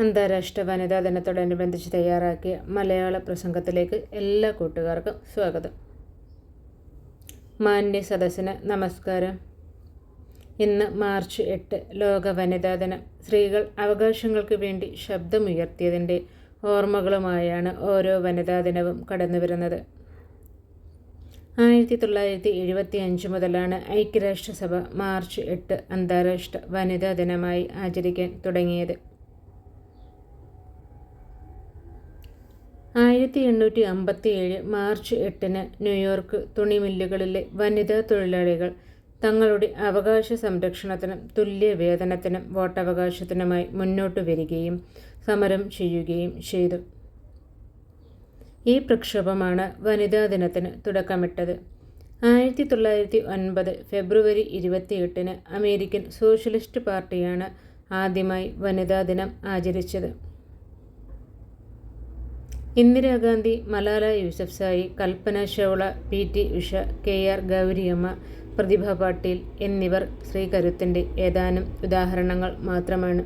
അന്താരാഷ്ട്ര വനിതാ ദിനത്തോടനുബന്ധിച്ച് തയ്യാറാക്കിയ മലയാള പ്രസംഗത്തിലേക്ക് എല്ലാ കൂട്ടുകാർക്കും സ്വാഗതം. മാന്യ സദസ്സിന് നമസ്കാരം. ഇന്ന് മാർച്ച് എട്ട് ലോക വനിതാ ദിനം. സ്ത്രീകൾ അവകാശങ്ങൾക്ക് വേണ്ടി ശബ്ദമുയർത്തിയതിന്റെ ഓർമ്മകളുമായാണ് ഓരോ വനിതാ ദിനവും കടന്നു വരുന്നത് ആയിരത്തി തൊള്ളായിരത്തി എഴുപത്തി അഞ്ച് മുതലാണ് ഐക്യരാഷ്ട്രസഭ മാർച്ച് എട്ട് അന്താരാഷ്ട്ര വനിതാ ദിനമായി ആചരിക്കാൻ തുടങ്ങിയത്. ആയിരത്തി എണ്ണൂറ്റി അമ്പത്തി ഏഴ് മാർച്ച് എട്ടിന് ന്യൂയോർക്ക് തുണിമില്ലുകളിലെ വനിതാ തൊഴിലാളികൾ തങ്ങളുടെ അവകാശ സംരക്ഷണത്തിനും തുല്യ വേതനത്തിനും വോട്ടവകാശത്തിനുമായി മുന്നോട്ട് വരികയും സമരം ചെയ്യുകയും ചെയ്തു. ഈ പ്രക്ഷോഭമാണ് വനിതാ ദിനത്തിന് തുടക്കമിട്ടത്. ആയിരത്തി തൊള്ളായിരത്തി ഒൻപത് ഫെബ്രുവരി ഇരുപത്തിയെട്ടിന് അമേരിക്കൻ സോഷ്യലിസ്റ്റ് പാർട്ടിയാണ് ആദ്യമായി വനിതാ ദിനം ആചരിച്ചത്. Indira Gandhi Malala Yousafzai Kalpana Chawla P T Usha K R Gowriamma Pratibha Patil എന്നിവർ ശ്രീകരുത്തിന്റെ ഏതാനും ഉദാഹരണങ്ങൾ മാത്രമാണ്.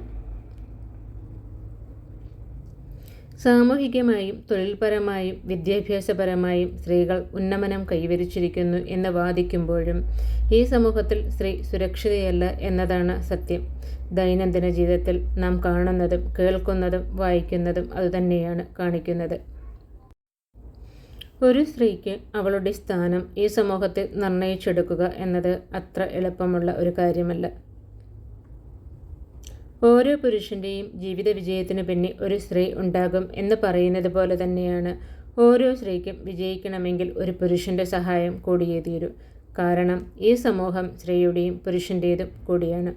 സാമൂഹികമായും തൊഴിൽപരമായും വിദ്യാഭ്യാസപരമായും സ്ത്രീകൾ ഉന്നമനം കൈവരിച്ചിരിക്കുന്നു എന്ന് വാദിക്കുമ്പോഴും ഈ സമൂഹത്തിൽ സ്ത്രീ സുരക്ഷിതയല്ല എന്നതാണ് സത്യം. ദൈനംദിന ജീവിതത്തിൽ നാം കാണുന്നതും കേൾക്കുന്നതും വായിക്കുന്നതും അതുതന്നെയാണ് കാണിക്കുന്നത്. ഒരു സ്ത്രീക്ക് അവളുടെ സ്ഥാനം ഈ സമൂഹത്തിൽ നിർണയിച്ചെടുക്കുക എന്നത് അത്ര എളുപ്പമുള്ള ഒരു കാര്യമല്ല. ഓരോ പുരുഷന്റെയും ജീവിത വിജയത്തിന് പിന്നിൽ ഒരു സ്ത്രീ ഉണ്ടാകും എന്ന് പറയുന്നത് പോലെ തന്നെയാണ് ഓരോ സ്ത്രീക്കും വിജയിക്കണമെങ്കിൽ ഒരു പുരുഷന്റെ സഹായം കൂടിയേ തീരൂ. കാരണം ഈ സമൂഹം സ്ത്രീയുടെയും പുരുഷന്റേതും കൂടിയാണ്.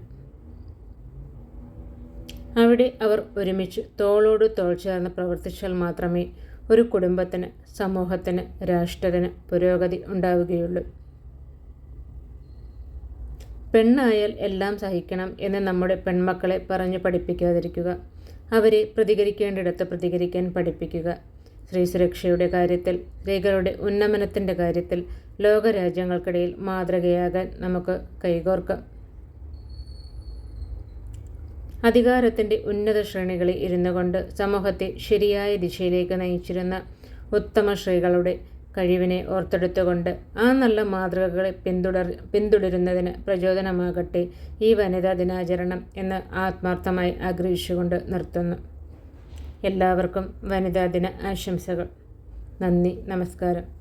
അവിടെ അവർ ഒരുമിച്ച് തോളോട് തോൾ ചേർന്ന് പ്രവർത്തിച്ചാൽ മാത്രമേ ഒരു കുടുംബത്തിന് സമൂഹത്തിന് രാഷ്ട്രത്തിന് പുരോഗതി ഉണ്ടാവുകയുള്ളൂ. പെണ്ണായാൽ എല്ലാം സഹിക്കണം എന്ന് നമ്മുടെ പെൺമക്കളെ പറഞ്ഞു പഠിപ്പിക്കാതിരിക്കുക. അവരെ പ്രതികരിക്കേണ്ടിടത്ത് പ്രതികരിക്കാൻ പഠിപ്പിക്കുക. സ്ത്രീ സുരക്ഷയുടെ കാര്യത്തിൽ സ്ത്രീകളുടെ ഉന്നമനത്തിന്റെ കാര്യത്തിൽ ലോകരാജ്യങ്ങൾക്കിടയിൽ മാതൃകയാകാൻ നമുക്ക് കൈകോർക്കാം. അധികാരത്തിന്റെ ഉന്നത ശ്രേണികളിൽ ഇരുന്നു കൊണ്ട് സമൂഹത്തെ ശരിയായ ദിശയിലേക്ക് നയിച്ചിരുന്ന ഉത്തമ ശ്രീകളുടെ കഴിവിനെ ഓർത്തെടുത്തുകൊണ്ട് ആ നല്ല മാതൃകകളെ പിന്തുടർ പിന്തുടരുന്നതിന് പ്രചോദനമാകട്ടെ ഈ വനിതാ ദിനാചരണം എന്ന് ആത്മാർത്ഥമായി ആഗ്രഹിച്ചുകൊണ്ട് നിർത്തുന്നു. എല്ലാവർക്കും വനിതാ ദിന ആശംസകൾ. നന്ദി നമസ്കാരം.